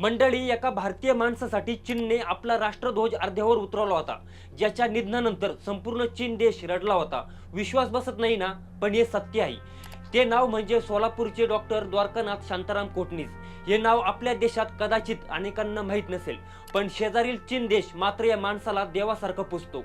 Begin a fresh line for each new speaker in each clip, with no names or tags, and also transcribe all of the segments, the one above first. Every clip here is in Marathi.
मंडळी एका भारतीय माणसासाठी चीनने आपला राष्ट्रध्वज अर्ध्यावर उतरवला होता. ज्याच्या निधनानंतर संपूर्ण चीन देश रडला होता. विश्वास बसत नाही ना पण हे सत्य आहे. ते नाव म्हणजे सोलापूरचे डॉक्टर द्वारकानाथ शांताराम कोटणीस. हे नाव आपल्या देशात कदाचित अनेकांना माहीत नसेल पण शेजारील चीन देश मात्र या माणसाला देवासारखं पुजतो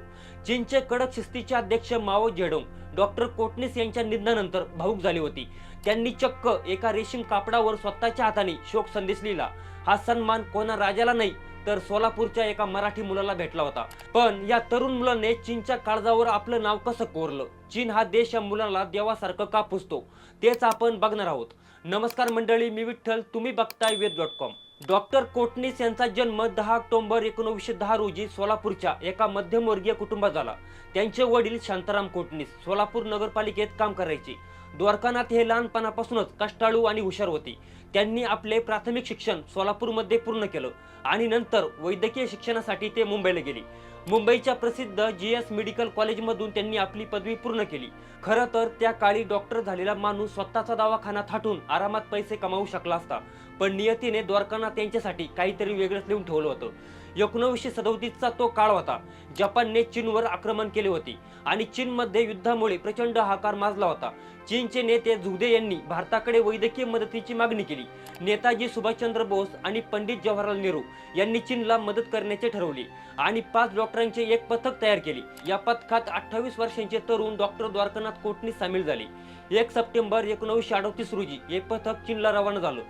चीनचे कडक शिस्तीचे अध्यक्ष माओ झेडोंग डॉक्टर कोटणीस यांच्या निधनानंतर भाऊक झाली होती. त्यांनी चक्क एका रेशीम कापडावर स्वतःच्या हाताने शोक संदेश लिहिला. हा सन्मान कोणा राजाला नाही तर सोलापूरच्या एका मराठी मुलाला भेटला होता. पण या तरुण मुलाने चीनच्या काळजावर आपलं नाव कसं कोरलं? चीन हा देश या मुलाला देवासारखं का पुसतो? तेच आपण बघणार आहोत. नमस्कार मंडळी मी विठ्ठल. तुम्ही बघताय Ved dot com. Doctor Kotnis यांचा जन्म दहा ऑक्टोबर एकोणीसशे दहा रोजी सोलापूरच्या एका मध्यमवर्गीय कुटुंबात झाला. त्यांचे वडील शांताराम कोटणीस सोलापूर नगरपालिकेत काम करायचे. द्वारकानाथ हे लहानपणापासूनच कष्टाळू आणि हुशार होते. त्यांनी आपले प्राथमिक शिक्षण सोलापूरमध्ये पूर्ण केलं आणि नंतर वैद्यकीय शिक्षणासाठी ते मुंबईला गेले. मुंबईच्या प्रसिद्ध जी एस मेडिकल कॉलेजमधून त्यांनी आपली पदवी पूर्ण केली. खरं तर त्या काळी डॉक्टर झालेला माणूस स्वतःचा दवाखाना थाटून आरामात पैसे कमावू शकला असता पण नियतीने द्वारकानाथ यांच्यासाठी काहीतरी वेगळंच लिहून ठेवलं होतं. एकोणीसशे सदोतीसचा तो काळ होता जपानने चीनवर आक्रमण केले होते आणि चीनमध्ये युद्धामुळे प्रचंड हाकार माजला होता. चीनचे नेते झुगदे यांनी भारताकडे वैद्यकीय मदतीची मागणी केली. नेताजी सुभाषचंद्र बोस आणि पंडित जवाहरलाल नेहरू यांनी चीनला मदत करण्याचे ठरवले आणि पाच डॉक्टरांचे एक पथक तयार केले. या पथकात अठ्ठावीस वर्षांचे तरुण डॉक्टर द्वारकानाथ कोटणी सामील झाले. एक सप्टेंबर एकोणीसशे अडतीस रोजी हे पथक चीनला रवाना झालं.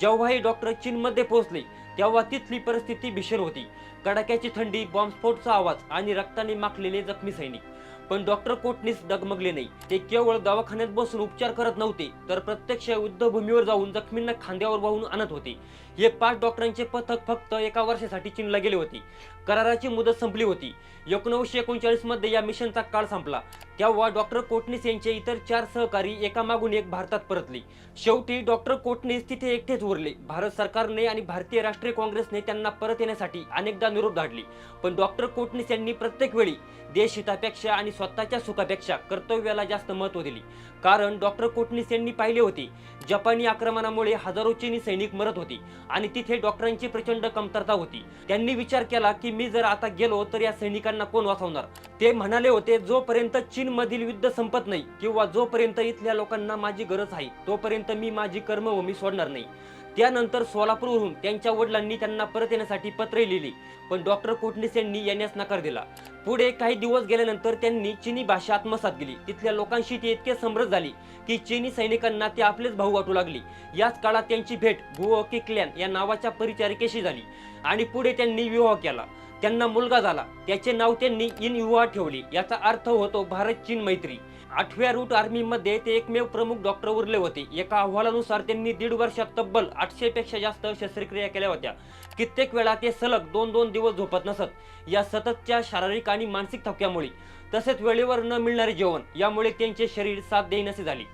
जेव्हा हे डॉक्टर चीनमध्ये पोहोचले तेव्हा तिथली परिस्थिती भीषण होती. कडाक्याची थंडी बॉम्बस्फोटचा आवाज आणि रक्ताने माखलेले जखमी सैनिक. पण डॉक्टर कोटणीस डगमगले नाही. ते केवळ दवाखान्यात बसून उपचार करत नव्हते तर प्रत्यक्ष युद्धभूमीवर जाऊन जखमींना खांद्यावर वाहून आणत होते. हे पाच डॉक्टरांचे पथक फक्त एका वर्षासाठी चीनला गेले होते. कराराची मुदत संपली होती. एकोणीसशे एकोणचाळीसमध्ये या मिशनचा काळ संपला. तेव्हा डॉक्टर कोटणीस यांचे इतर चार सहकारी एकामागून एक भारतात परतले. शेवटी डॉक्टर कोटणीस तिथे एकटेच उरले. भारत सरकारने आणि भारतीय राष्ट्रीय काँग्रेसने त्यांना परत येण्यासाठी अनेकदा निरोप धाडले. पण डॉक्टर कोटणीस यांनी प्रत्येक वेळी देशहितापेक्षा आणि स्वतःच्या सुखापेक्षा कर्तव्याला जास्त महत्त्व दिले. कारण डॉक्टर कोटणीस यांनी पाहिले होते जपानी आक्रमणामुळे हजारो चीनी सैनिक मरत होते आणि तिथे डॉक्टरांची प्रचंड कमतरता होती. त्यांनी विचार केला की मी जर आता गेलो तर या सैनिकांना कोण वाचवणार? ते म्हणाले होते जोपर्यंत चीन मधील युद्ध संपत नाही किंवा जोपर्यंत इथल्या लोकांना माझी गरज आहे तोपर्यंत मी माझी कर्मभूमी सोडणार नाही. त्यानंतर सोलापूरवरून त्यांच्या वडिलांनी त्यांना परत येण्यासाठी पत्रे लिहिली. पण डॉक्टर कोटणीस यांनी येण्यास नकार दिला. पुढे काही दिवस गेल्यानंतर त्यांनी चिनी भाषा आत्मसात केली. तिथल्या लोकांशी ती इतके समृद्ध झाली की चिनी सैनिकांना ते आपलेच भाऊ वाटू लागले. याच काळात त्यांची भेट गुओ किकल्यान या नावाच्या परिचारिकेशी झाली आणि पुढे त्यांनी विवाह केला. त्यांना मुलगा झाला. त्याचे नाव त्यांनी इन युवा ठेवले. याचा अर्थ होतो भारत चीन मैत्री. आठव्या रूट आर्मीमध्ये ते एकमेव प्रमुख डॉक्टर उरले होते. एका अहवालानुसार त्यांनी दीड वर्षात तब्बल आठशे पेक्षा जास्त शस्त्रक्रिया केल्या होत्या. कित्येक वेळा ते सलग दोन दोन दिवस झोपत नसत. या सततच्या शारीरिक आणि मानसिक थकव्यामुळे तसेच वेळेवर न मिळणारे जेवण यामुळे त्यांचे शरीर साथ देईनसे झाले.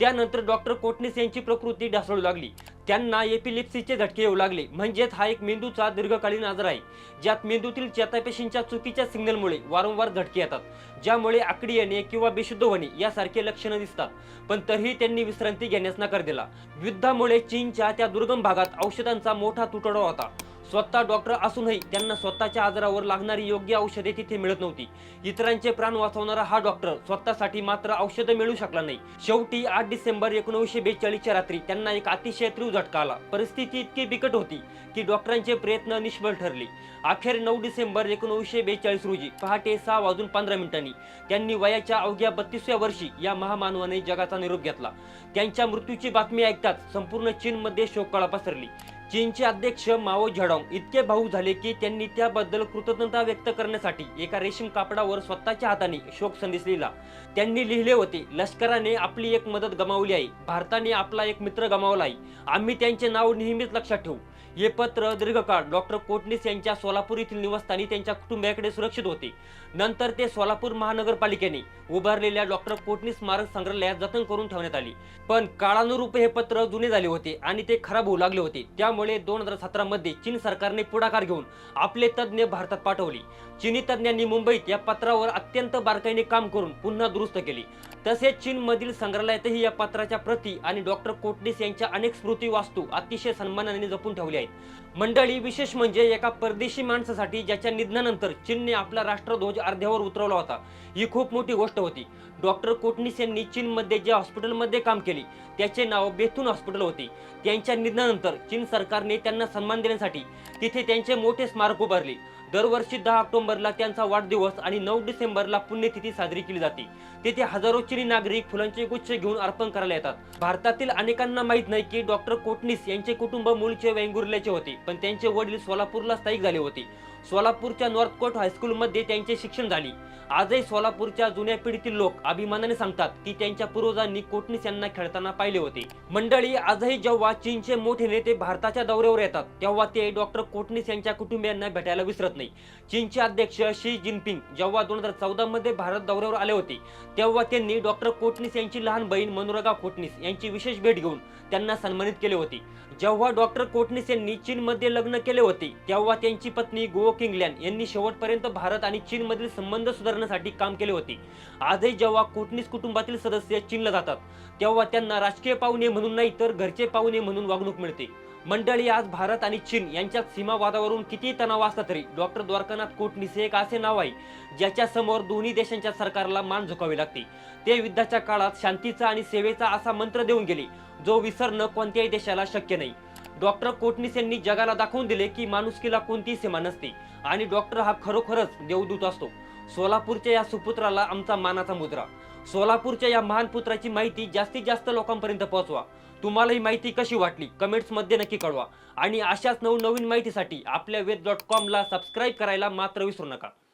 त्यानंतर डॉक्टर कोटणीस यांची प्रकृती ढासळू लागली. त्यांना एपिलिप्सीचे झटके येऊ लागले. म्हणजेच हा एक मेंदूचा दीर्घकालीन आजार आहे. ज्यात मेंदूतील चेतापेशींच्या चुकीच्या सिग्नलमुळे वारंवार झटके येतात ज्यामुळे आकडी येणे किंवा बेशुद्ध होणे यासारखे लक्षणं दिसतात. पण तरीही त्यांनी विश्रांती घेण्यास नकार दिला. युद्धामुळे चीनच्या त्या दुर्गम भागात औषधांचा मोठा तुटवडा होता. स्वतः डॉक्टर असूनही त्यांना स्वतःच्या आजारावर लागणारी योग्य औषधे तिथे मिळत नव्हती. इतरांचे प्राण वाचवणारा हा डॉक्टर स्वतःसाठी मात्र औषधं मिळू शकला नाही. शेवटी आठ डिसेंबर एकोणीसशे बेचाळीसच्या रात्री त्यांना एक अतिशय तीव्र झटका आला. परिस्थिती इतकी बिकट होती की डॉक्टरांचे प्रयत्न निष्फळ ठरले. अखेर नऊ डिसेंबर एकोणीसशे बेचाळीस रोजी पहाटे सहा वाजून पंधरा मिनिटांनी त्यांनी वयाच्या अवघ्या बत्तीसव्या वर्षी या महामानवाने जगाचा निरोप घेतला. त्यांच्या मृत्यूची बातमी ऐकताच संपूर्ण चीनमध्ये शोककळा पसरली. चीनचे अध्यक्ष माओ झडॉंग इतके भाऊ झाले की त्यांनी त्याबद्दल कृतज्ञता व्यक्त करण्यासाठी एका रेशीम कापडावर स्वतःच्या हाताने शोक संदेश लिहिला. त्यांनी लिहिले होते लष्कराने आपली एक मदत गमावली आहे. भारताने आपला एक मित्र गमावला आहे. आम्ही त्यांचे नाव नेहमीच लक्षात ठेवू. हे पत्र दीर्घकाळ डॉक्टर कोटणीस यांच्या सोलापूर येथील निवासस्थानी त्यांच्या कुटुंबियाकडे सुरक्षित होते. नंतर ते सोलापूर महानगरपालिकेने उभारलेल्या डॉक्टर कोटणीस स्मारक संग्रहालयात जतन करून ठेवण्यात आली. पण काळानुरूप हे पत्र जुने झाले होते आणि ते खराब होऊ लागले होते. त्यामुळे दोन हजार सतरा मध्ये चीन सरकारने पुढाकार घेऊन आपले तज्ज्ञ भारतात पाठवले. चीनी तज्ज्ञांनी मुंबईत या पत्रावर अत्यंत बारकाईने काम करून पुन्हा दुरुस्त केले. तसेच चीनमधील संग्रहालयातही या पत्राच्या प्रती आणि डॉक्टर कोटणीस यांच्या अनेक स्मृती वास्तू अतिशय सन्मानाने जपून ठेवल्या. आहेत. मंडळी विशेष म्हणजे एका परदेशी माणसासाठी ज्याच्या निधनानंतर चीनने आपला राष्ट्रध्वज अर्ध्यावर उतरवला होता. ही खूप मोठी गोष्ट होती. डॉक्टर कोटनीस यांनी चीनमध्ये ज्या हॉस्पिटलमध्ये काम केले त्याचे नाव बेथून हॉस्पिटल होते. त्यांच्या निधनानंतर चीन सरकारने त्यांना सन्मान देण्यासाठी तिथे त्यांचे मोठे स्मारक उभारले. दरवर्षी दहा ऑक्टोबरला त्यांचा वाढदिवस आणि नऊ डिसेंबरला पुण्यतिथी साजरी केली जाते. तेथे हजारो चिनी नागरिक फुलांचे गुच्छ घेऊन अर्पण करायला येतात. भारतातील अनेकांना माहीत नाही की डॉक्टर कोटनीस यांचे कुटुंब मूळचे वेंगुर्ल्याचे होते पण त्यांचे वडील सोलापूरला स्थायिक झाले होते. सोलापूरच्या नॉर्थ कोट हायस्कूलमध्ये त्यांचे शिक्षण झाले. आजही सोलापूरच्या जुन्या पिढीतील लोक अभिमानाने सांगतात की त्यांच्या पूर्वजांनी कोटनीस यांना खेळताना पाहिले होते. मंडळी आजही जेव्हा चीनचे मोठे नेते भारताच्या दौऱ्यावर येतात तेव्हा ते डॉक्टर कोटनीस यांच्या कुटुंबियांना भेटायला विसरत नाही. चीनचे अध्यक्ष शी जिनपिंग जेव्हा दोन हजार चौदा मध्ये भारत दौऱ्यावर आले होते तेव्हा त्यांनी डॉक्टर कोटनीस यांची लहान बहीण मनोरगा कोटनीस यांची विशेष भेट घेऊन त्यांना सन्मानित केले होते. जेव्हा डॉक्टर कोटनीस यांनी चीनमध्ये लग्न केले होते तेव्हा त्यांची पत्नी गो किंगलॅन यांनी शेवटपर्यंत भारत आणि चीनमधील संबंध करण्यासाठी काम केले होते. आजही जेव्हा कोटनीस कुटुंबातील सदस्य चीनला जातात तेव्हा त्यांना राजकीय पाहुणे म्हणून नाही तर घरचे पाहुणे म्हणून वागणूक मिळते. मंडळी आज भारत आणि चीन यांच्यात सीमावादावरून किती तणाव असला तरी डॉक्टर द्वारकानाथ कोटणीस हे एक असे नाव आहे ज्याच्या समोर दोन्ही देशांच्या सरकारला मान झुकावी लागते. ते युद्धाच्या काळात शांतीचा आणि सेवेचा असा मंत्र देऊन गेले जो विसरणं कोणत्याही देशाला शक्य नाही. डॉक्टर कोटनीस यांनी जगाला दाखवून दिले की माणुसकीला कोणतीही सीमा नसते आणि डॉक्टर हा खरोखरच देवदूत असतो. सोलापूरच्या या सुपुत्राला आमचा मानाचा मुद्रा. सोलापूरच्या या महान पुत्राची माहिती जास्तीत जास्त लोकांपर्यंत पोहोचवा. तुम्हाला ही माहिती कशी वाटली कमेंट्समध्ये नक्की कळवा. आणि अशाच नवनवीन माहितीसाठी आपल्या वेद डॉट कॉमला सबस्क्राईब करायला मात्र विसरू नका.